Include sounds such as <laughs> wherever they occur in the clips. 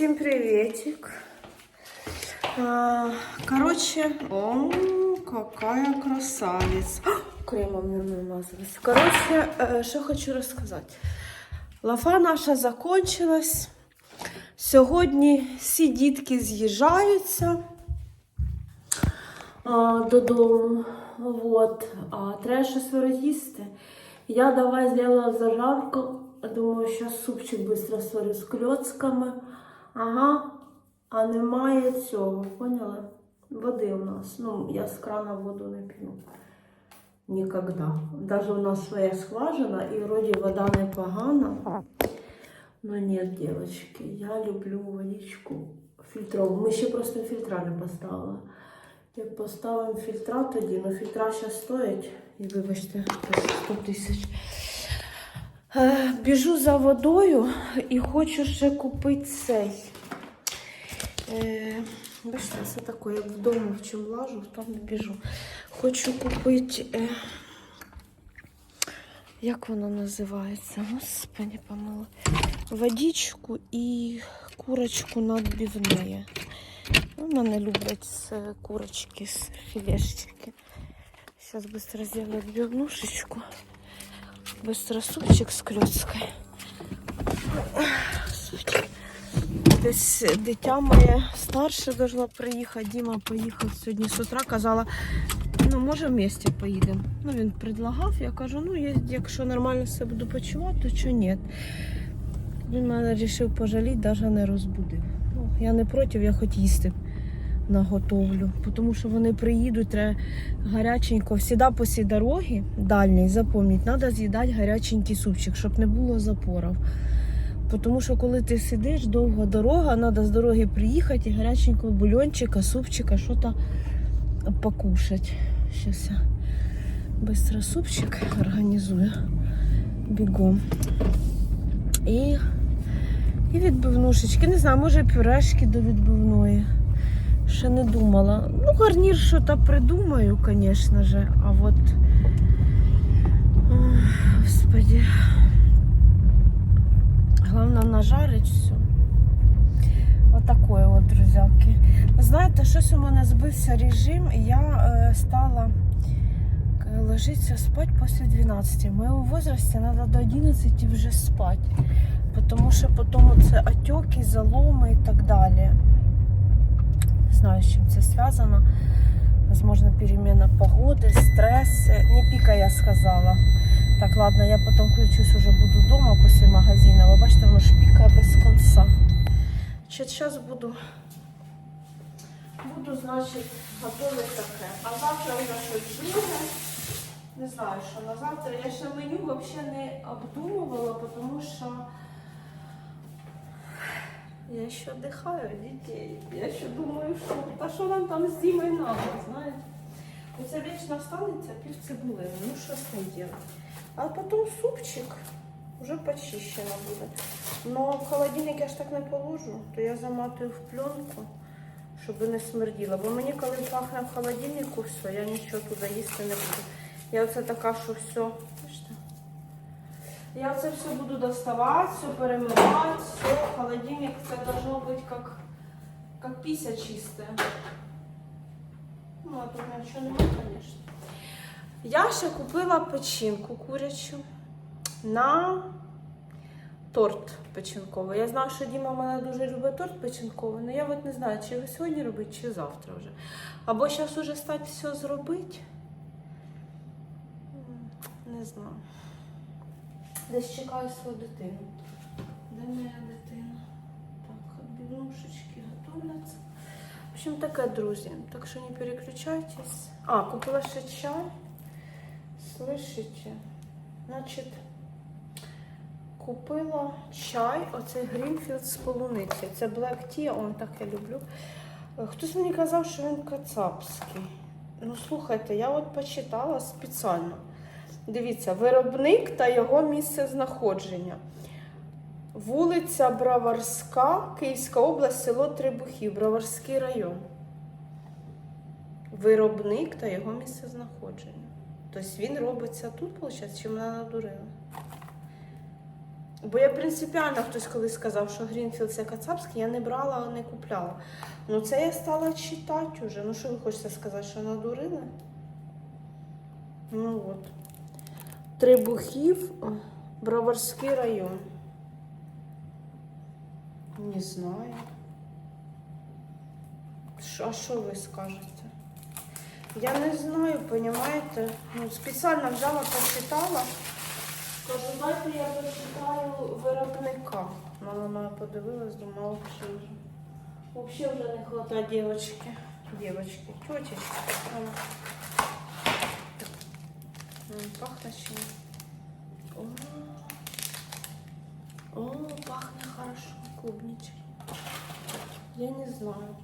Всем приветик. Короче, о, какая красавица. Кремом не намазалась. Короче, э, що хочу розказати. Лафа наша закончилась. Сьогодні всі дітки з'їжджаються додому. Вот. А треба щось виродісти. Я давай зробила зажарку. Думаю, зараз супчик швидко сварю з кльоцками. Ага. А немає цього, поняли? Води у нас. Ну, я з крана воду не п'ю. Нікогда. Даже у нас своя скважина, і вроді вода непогана. Но нет, девочки, я люблю водичку фільтрову. Ми ще просто фільтра не поставили. Як поставимо фільтра тоді, ну фільтра ще стоять. І вибачте, 100 тисяч. Е, Біжу за водою і хочу ще купити цей. Е, бачите, це таке, як вдома в чим лажу, там не біжу. Хочу купити. Е, як воно називається? Господи, помила. Водичку і курочку надбивне. У мене люблять з курочки, з філешечки. Зараз быстро сделаю отбивнушечку. Быстро супчик з кльоцкою. Десь дитя моє старше должно приїхати. Діма поїхав сьогодні з утра. Казала, ну може вместе поїдемо. Ну він предлагав, я кажу, ну я- якщо нормально себе буду почувати, то чого ні. Він мене вирішив пожаліти, навіть не розбудив. Ну, я не проти, я хоч їсти наготовлю. Тому що вони приїдуть, треба гаряченько. Всіда після дороги дальньої, запам'ять, треба з'їдати гаряченький супчик, щоб не було запорів. Тому що коли ти сидиш, довга дорога, треба з дороги приїхати і гаряченького бульончика, супчика, що то покушати. Зараз я швидко супчик організую бігом. І, і відбивнушечки. Не знаю, може пюрешки до відбивної. Ще не думала. Ну, гарнір що то придумаю, звісно же. А от. Ой, Господи. Головне нажарить все. Отакое от, друзяки. Знаєте, щось у мене збився режим, і я е, стала е, ложитися спати після 12. В моєму возрасті треба до 11 вже спати. Тому що потім це отеки, заломи і так далі. Знаю, з чим це зв'язано. Возможно, перемена погоди, стресс. Не піка, я сказала. Так, ладно, я потом включусь, уже буду дома после магазина. Ви бачите, воно ж пікає без конца. Сейчас буду, буду, значить, готувати таке. А завтра вже щось друге. Не знаю, що на завтра. Я ще меню взагалі не обдумувала, тому що я ще віддихаю дітей. Я ще думаю, що та що нам там з Дімою надо, знаєте. Оце вічно останеться пів цибулини. Ну що з ним робити? А потім супчик вже почищено буде. Но в холодильник я ж так не положу, то я заматую в пленку, щоб не смерділо. Бо мені, коли пахне в холодильнику, все, я нічого туди їсти не буду. Я оце така, що все. Я це все буду доставати, все перемивати, все. Холодильник це должно бути як, як піся чиста. Ну, а тут нічого немає, звісно. Я ще купила печінку курячу на торт печінковий. Я знаю, що Діма мене дуже любить торт печінковий, але я от не знаю, чи його сьогодні робити, чи завтра вже. Або зараз уже стати все зробити. Не знаю. Десь чекаю свою дитину. Де моя дитина? Так, обіднушечки готовляться. В общем, таке, друзі. Так що не переключайтесь. А, купила ще чай. Слышите? Значить, купила чай, оцей Грінфілд з полуниці. Це Black Tea, он так я люблю. Е, Хтось мені казав, що він кацапський. Ну, слухайте, я от почитала спеціально. Дивіться, виробник та його місце знаходження. Вулиця Браварська, Київська область, село Трибухів, Браварський район. Виробник та його місце знаходження. Тобто він робиться тут, виходить, чи мене надурили? Бо я принципіально хтось колись сказав, що Грінфілд це кацапський, я не брала, не купляла. Ну це я стала читати уже. Ну що ви хочете сказати, що надурили? Ну от. Трибухів, Броварський район. Не знаю. А що ви скажете? Я не знаю, понімаєте? Ну, спеціально взяла, почитала. Кажу, дайте я почитаю виробника. Мама моя подивилась, думала, що вже. Взагалі вже не хватає дівчатки. Дівчатки, тетечки. Пахне чи? О, О, пахне хорошо, клубничек. Я не знаю.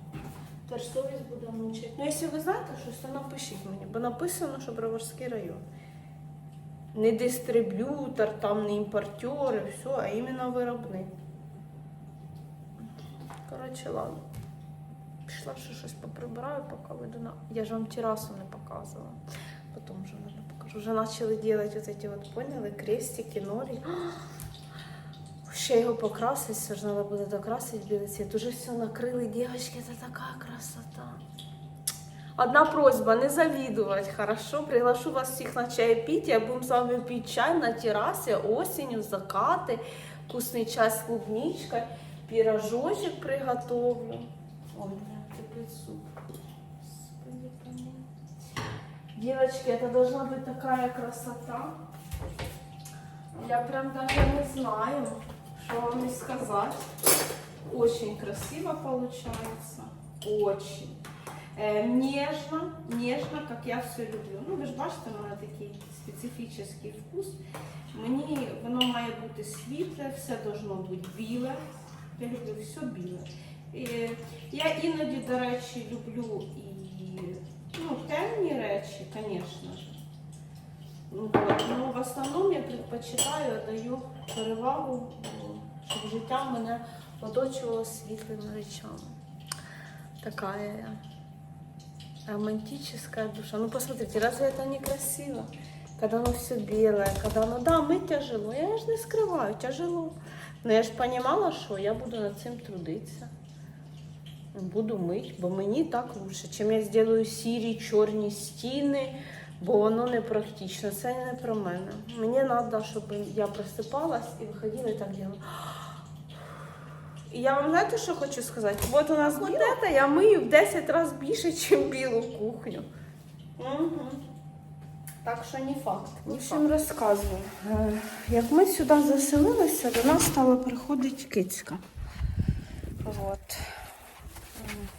Теж совість буде мучити. Ну, якщо ви знаєте щось, то напишіть мені, бо написано, що Броварський район. Не дистриб'ютор, там не імпортер і все, а іменно виробник. Коротше, ладно. Пішла ще щось поприбираю, поки веду на. Я ж вам терасу не показувала. Потім вже наверное, покажу. Вже почали робити вот эти вот, поняли, крестики, норі. Ще його покрасити, все ж треба буде докрасити білий цвіт. Уже все накрили, дівчатки, це така красота. Одна просьба, не завидовать, хорошо? Приглашу вас всех на чаепитие, будем с вами пить чай на террасе осенью, закаты, вкусный чай с клубничкой, пирожочек приготовлю. Ой, бля, Девочки, это должна быть такая красота. Я прям даже не знаю, что вам и сказать. Очень красиво получается. Очень. Е, ніжно, ніжно, як я все люблю. Ну, ви ж бачите, у мене такий специфічний вкус. Мені воно має бути світле, все должно бути біле. Я люблю все біле. Е, я іноді, до речі, люблю і ну, ж. Ну, от. Ну, в основному я предпочитаю, даю перевагу, о, щоб життя мене оточувало світлими речами. Така я. Романтическая душа. Ну посмотрите, разве это не красиво? Когда оно все белое, когда оно... Да, мыть тяжело. Я же не скрываю, тяжело. Но я ж понимала, що я буду над цим трудитися. Буду мить, бо мені так лучше. Чим я зроблю сірі, чорні стіни, бо воно не практично. Це не про мене. Мені треба, щоб я просипалась і виходила і так робила. І я вам знаєте, що хочу сказати? От у нас вот я мию в 10 разів більше, ніж білу кухню. Угу. Так що не факт. В общем, розказую. Е, Як ми сюди заселилися, до нас стала приходити кицька. От.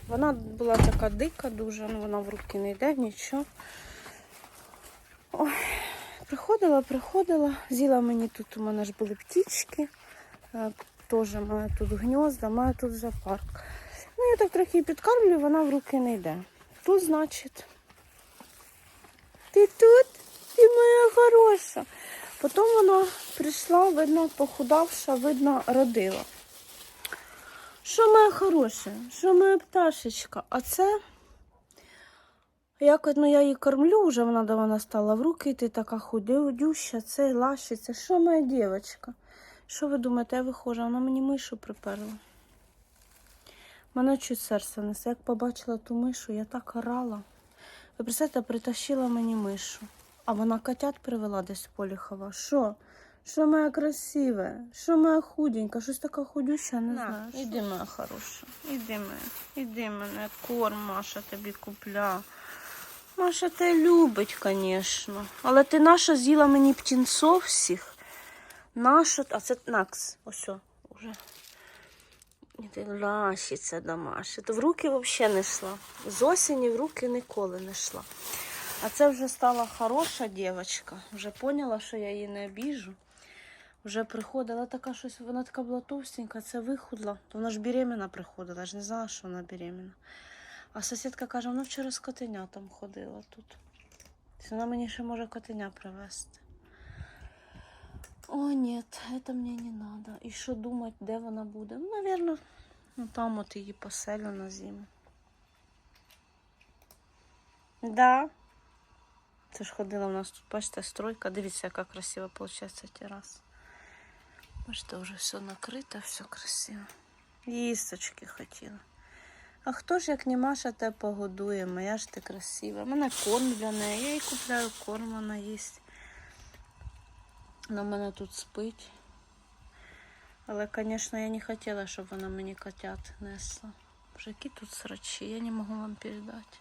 Вона була така дика дуже, ну вона в руки не йде, нічого. Ой, приходила, приходила, з'їла мені тут, у мене ж були птічки. Е, Теж має тут гнізда, має тут зоопарк. Ну, я так трохи її підкармлю, вона в руки не йде. Тут, значить. Ти тут? Ти моя хороша. Потім вона прийшла, видно, похудавша, видно, родила. Що моя хороша? Що моя пташечка? А це. Як ну, я її кормлю, вже вона до мене стала в руки йти, така худюща, це лащиться. Що моя дівчинка? Що ви думаєте, я виходжу, вона мені мишу приперла. Мене чуть серце несе. Як побачила ту мишу, я так орала. Ви представте, притащила мені мишу. А вона котят привела десь в полі. Що? Що моя красиве? Що моя худенька? Щось така худюща, не знаю. Іди, моя хороша. Іди мене. Іди мене. Корм Маша тобі купля. Маша тебе любить, звісно. Але ти наша з'їла мені птінцов всіх. Наша, а це накс. Ось, уже. Іди лащиться до Маші. То в руки взагалі не йшла. З осені в руки ніколи не йшла. А це вже стала хороша дівчинка. Вже поняла, що я її не обіжу. Вже приходила така щось, вона така була товстенька, це вихудла. То вона ж беременна приходила, я ж не знала, що вона беременна. А сусідка каже, вона вчора з котенятом ходила тут. Тобто Вона мені ще може котеня привезти. О, нет, это мне не надо. І що думати, де вона буде? Ну, наверное, ну там от її поселю на зиму. Да. Це ж ходила у нас тут, бачите, стройка. Дивіться, яка красива виходить тераса. Бачите, вже все накрито, все красиво. Їсточки хотіла. А хто ж, як не Маша, те погодує? Моя ж ти красива. У мене корм для неї. Я їй купляю корм, вона їсть. Вона мене тут спить. Але, звісно, я не хотіла, щоб вона мені котят несла. Боже, які тут срачі, я не можу вам передати.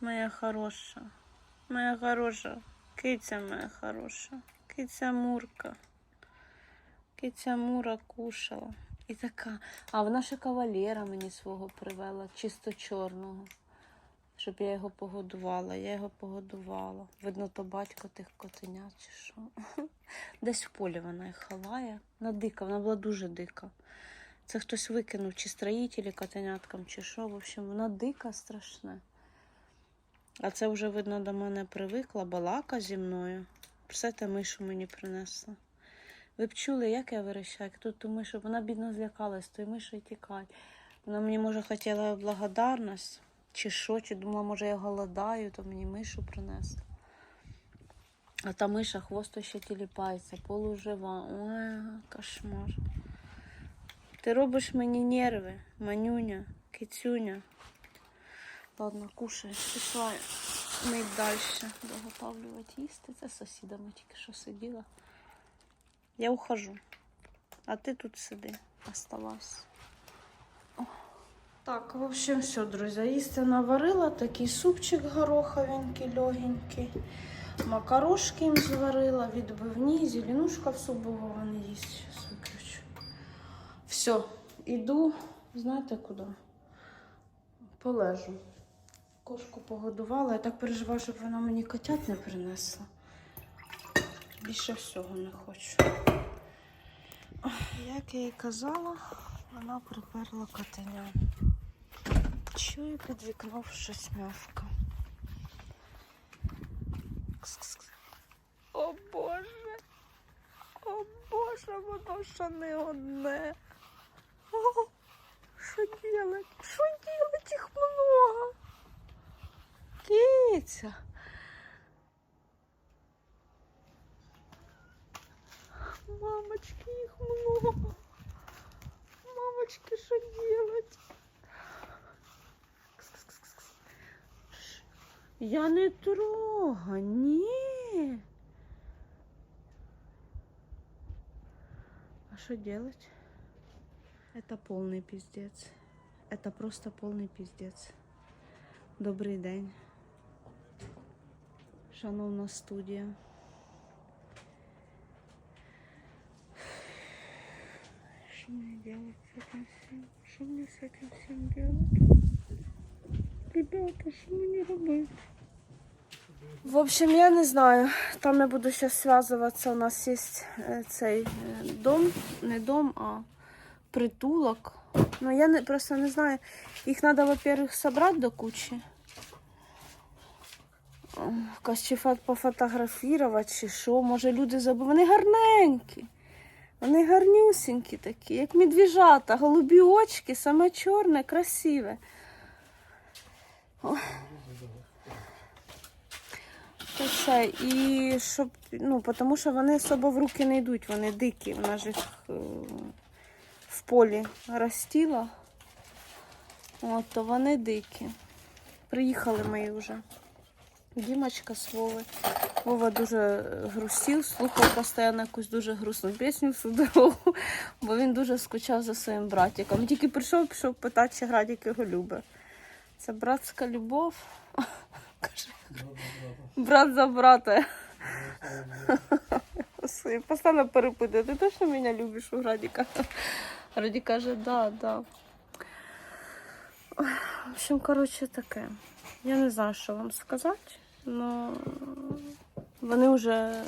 Моя хороша, моя хороша, киця моя хороша, киця Мурка. Киця Мура кушала. І така. А вона ще кавалера мені свого привела, чисто чорного. Щоб я його погодувала. Я його погодувала. Видно, то батько тих котенят чи що. <laughs> Десь в полі вона їх ховає. Вона дика, вона була дуже дика. Це хтось викинув, чи строїтелі котеняткам, чи що. В общем, вона дика страшна. А це вже, видно, до мене привикла, балака зі мною. Представте, мишу мені принесла. Ви б чули, як я вирощаю, як тут ту мишу, вона бідно злякалась, тої миші тікать. Вона мені, може, хотіла благодарність, чи що, чи думала, може, я голодаю, то мені мишу принесла. А та миша хвосту ще тіліпається, полужива. Ой, кошмар. Ти робиш мені нерви, манюня, кицюня. Ладно, кушай, пішла мить далі, доготавлювати їсти. Це сусідами тільки що сиділа. Я ухожу. А ти тут сиди, оставайся. Так, в общем, все, друзі. Їсти наварила, такий супчик гороховенький, легенький. Макарошки їм зварила, відбивні, зеленушка в була, вони їсть. Зараз виключу. Все, іду, знаєте куди? Полежу. Кошку погодувала. Я так переживаю, щоб вона мені котят не принесла. Більше всього не хочу. Як я їй казала, вона приперла котеня. Чую під вікном щось м'явка. О Боже! О Боже, воно ще не одне. О, що делать? Що делать? Їх много. Киця. Мамочки, их много. Мамочки, что делать? Я не трогаю, не. А что делать? Это полный пиздец. Это просто полный пиздец. Добрий день. Шановна студія. Что мне делать с этим всем? Что мне с этим всем делать? Ребята, что мне робить? В общем, я не знаю. Там я буду сейчас связываться. У нас есть э, цей э, дом, не дом, а притулок. Ну, я не, просто не знаю. Їх треба, во-первых, собрать до кучі. Якось чи фа- пофотографувати, чи що. Може люди забули. Вони гарненькі. Вони гарнюсінькі такі, як медвіжата, голубі очки, саме чорне, красиве. Це, і щоб, ну, тому що вони особо в руки не йдуть, вони дикі. Вона ж їх е, в полі ростіла. От, то вони дикі. Приїхали мої вже. Дімочка з Вови. Вова дуже грустів, слухав постійно якусь дуже грустну пісню всю дорогу, <laughs> бо він дуже скучав за своїм братиком. Тільки прийшов, пішов питати, чи Градік його любить. Це братська любов. <laughs> Брат за брата. Постійно перепитує, ти точно мене любиш у Градіка? Градік каже, да, да. В общем, коротше, таке. Я не знаю, що вам сказати. Ну, вони вже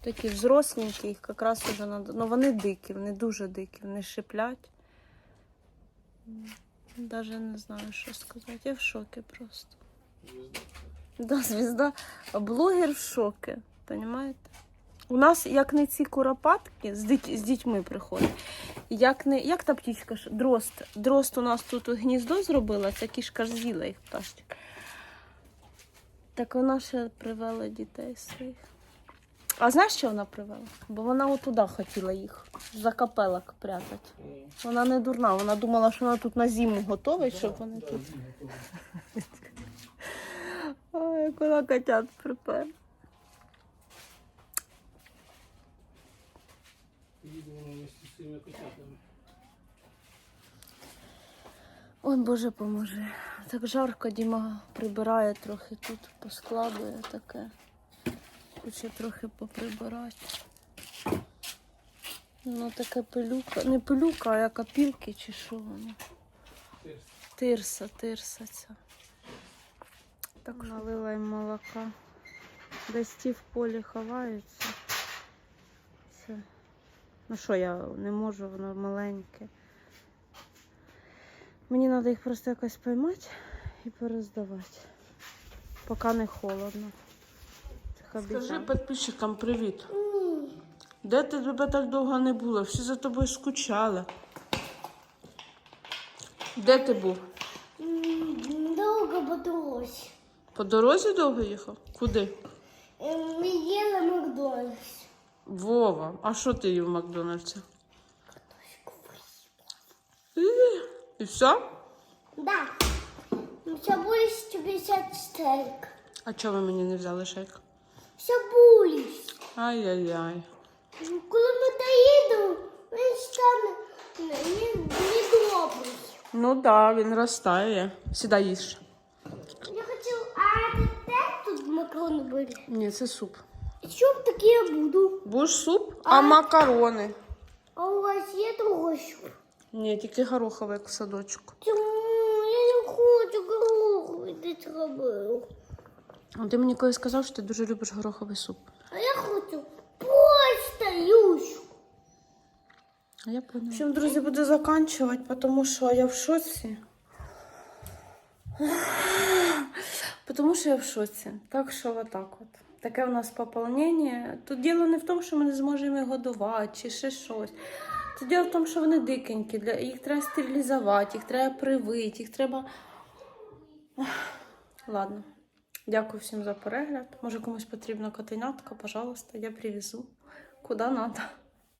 такі взросленькі, їх якраз вже надо. Ну, вони дикі, вони дуже дикі, вони шиплять. Даже не знаю, що сказати. Я в шокі просто. Да, звізда. Блогер в шокі, розумієте? У нас, як не ці куропатки, з, дит... з дітьми приходять. Як не. Як та птічка? Дрозд. Дрозд у нас тут гніздо зробила, ця кішка ж з'їла їх пташечка. Так вона ще привела дітей своїх. А знаєш, що вона привела? Бо вона отуда хотіла їх за капелок прятати. Вона не дурна, вона думала, що вона тут на зиму готовить, щоб вони тут. <laughs> Ой, як вона котят припер. Їде вона з цими котятами. Ой, Боже, поможи. Так жарко Діма прибирає трохи тут, поскладує таке. Хоче трохи поприбирати. Ну, таке пилюка. Не пилюка, а як опілки чи що воно. Тирса, тирса ця. Так налила їм молока. Десь ті в полі ховаються. Це. Ну що, я не можу, воно маленьке. Мені треба їх просто якось поймати і перездавати. Поки не холодно. Скажи підписчикам привіт. Де ти тебе так довго не було? Всі за тобою скучали. Де ти був? М, Долго бодалось. По дорозі довго їхав? Куди? М, Мы ели Макдональдс. Вова, а що ти їв в Макдональдсі? І, і все? Да. Все булись 50 стейк. А чого ви мені не взяли шейк? Все булись. Ай-яй-яй. Коли ми доїдемо, він стане не- недобрий. Ну так, да, він розтає. Сідай їж. Я хочу, а это так тут макароны были? Ні, це суп. Еще таки я буду. Будеш суп? А макарони? А у вас є другой суп? Ні, тільки гороховий як в садочку. Чому? Я не хочу гороху, ти зробив. А ти мені колись сказав, що ти дуже любиш гороховий суп. А я хочу просто юшку. А я поняла. В общем, друзі, буду заканчувати, тому що я в шоці. Тому що я в шоці. Так що отак от. Таке у нас поповнення. Тут діло не в тому, що ми не зможемо годувати чи ще щось. Тут діло в тому, що вони дикенькі. Для... Їх треба стерилізувати, їх треба привити, їх треба. Ладно. Дякую всім за перегляд. Може комусь потрібна котенятка, пожалуйста, я привезу. Куди треба.